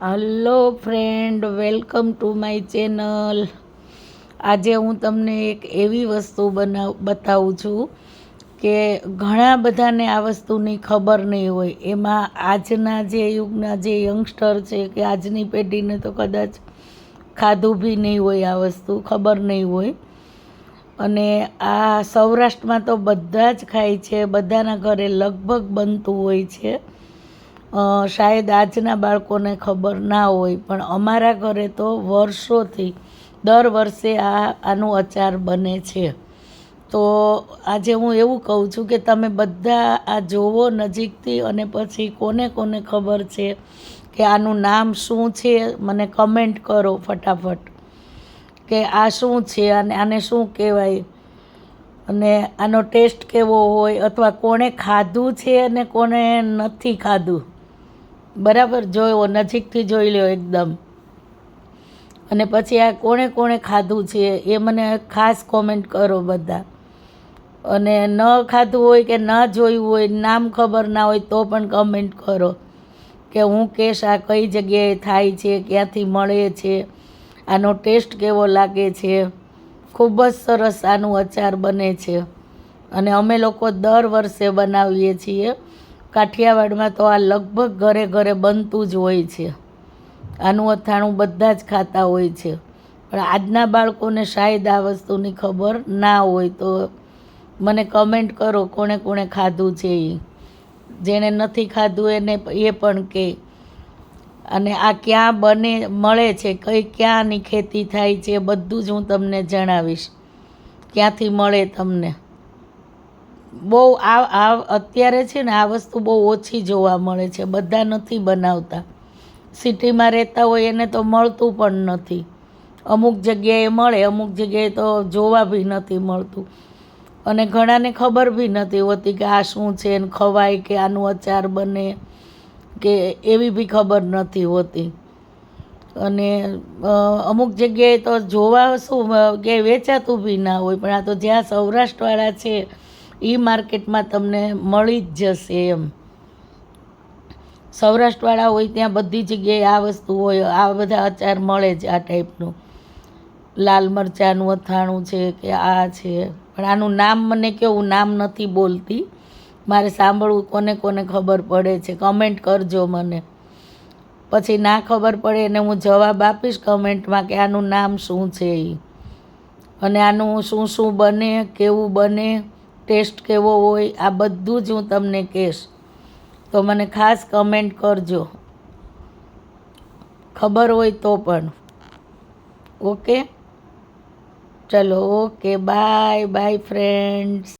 Hello friend welcome to my channel આજે હું તમને એક એવી વસ્તુ બનાવ, બતાવું છું કે ઘણા બધાને આ વસ્તુની ખબર નહીં હોય. એમાં આજના જે યુગના જે યંગસ્ટર છે કે આજની પેઢીને તો કદાચ ખાધું બી નહીં હોય આ વસ્તુ, ખબર નહીં હોય. અને આ સૌરાષ્ટ્રમાં તો બધા જ ખાય છે. બધાના ઘરે લગભગ બનતું હોય છે. શાયદ આજના બાળકોને ખબર ના હોય, પણ અમારા ઘરે તો વર્ષોથી દર વર્ષે આ, આનું અચાર બને છે. તો આજે હું એવું કહું છું કે તમે બધા આ જોવો નજીકથી અને પછી કોને કોને ખબર છે કે આનું નામ શું છે, મને કમેન્ટ કરો ફટાફટ. કે આ શું છે અને આને શું કહેવાય? અને આનો ટેસ્ટ કેવો હોય અથવા કોણે ખાધું છે અને કોણે નથી ખાધું? બરાબર જોયો, નજીકથી જોઈ લો એકદમ. અને પછી આ કોણે કોણે ખાધું છે એ મને ખાસ કોમેન્ટ કરો બધા. અને ન ખાધું હોય કે ન જોયું હોય, નામ ખબર ના હોય તો પણ કમેન્ટ કરો કે હું કેશ આ કઈ જગ્યાએ થાય છે, ક્યાંથી મળે છે, આનો ટેસ્ટ કેવો લાગે છે. ખૂબ જ સરસ આનું અચાર બને છે. અને અમે લોકો દર વર્ષે બનાવીએ છીએ. કાઠિયાવાડમાં તો આ લગભગ ઘરે ઘરે બનતું જ હોય છે. આનું અથાણું બધા જ ખાતા હોય છે. પણ આજના બાળકોને શાયદ આ વસ્તુની ખબર ના હોય તો મને કમેન્ટ કરો કોણે કોણે ખાધું છે એ. જેણે નથી ખાધું એને એ પણ કહે અને આ ક્યાં બને, મળે છે, કઈ ક્યાંની ખેતી થાય છે બધું જ હું તમને જણાવીશ. ક્યાંથી મળે તમને? બહુ આ આ અત્યારે છે ને આ વસ્તુ બહુ ઓછી જોવા મળે છે. બધા નથી બનાવતા. સિટીમાં રહેતા હોય એને તો મળતું પણ નથી. અમુક જગ્યાએ મળે, અમુક જગ્યાએ તો જોવા બી નથી મળતું. અને ઘણાને ખબર બી નથી હોતી કે આ શું છે ને ખવાય કે આનું અચાર બને કે એવી બી ખબર નથી હોતી. અને અમુક જગ્યાએ તો જોવા શું, કે વેચાતું બી ના હોય, પણ આ તો જ્યાં સૌરાષ્ટ્રવાળા છે એ માર્કેટમાં તમને મળી જ જશે એમ. સૌરાષ્ટ્રવાળા હોય ત્યાં બધી જગ્યાએ આ વસ્તુ હોય, આ બધા અચાર મળે જ આ ટાઈપનું લાલ મરચાંનું, અથાણું છે કે આ છે. પણ આનું નામ મને કેવું નામ નથી બોલતી. મારે સાંભળવું કોને કોને ખબર પડે છે. કમેન્ટ કરજો મને. પછી ના ખબર પડે એને હું જવાબ આપીશ કમેન્ટમાં કે આનું નામ શું છે એ અને આનું શું શું બને, કેવું બને. ટેસ્ટ કેવો હોય, આ બધું જ હું તમને કહીશ. તો મને ખાસ કમેન્ટ કરજો. ખબર હોય તો પણ. ઓકે ચલો ઓકે બાય બાય ફ્રેન્ડ્સ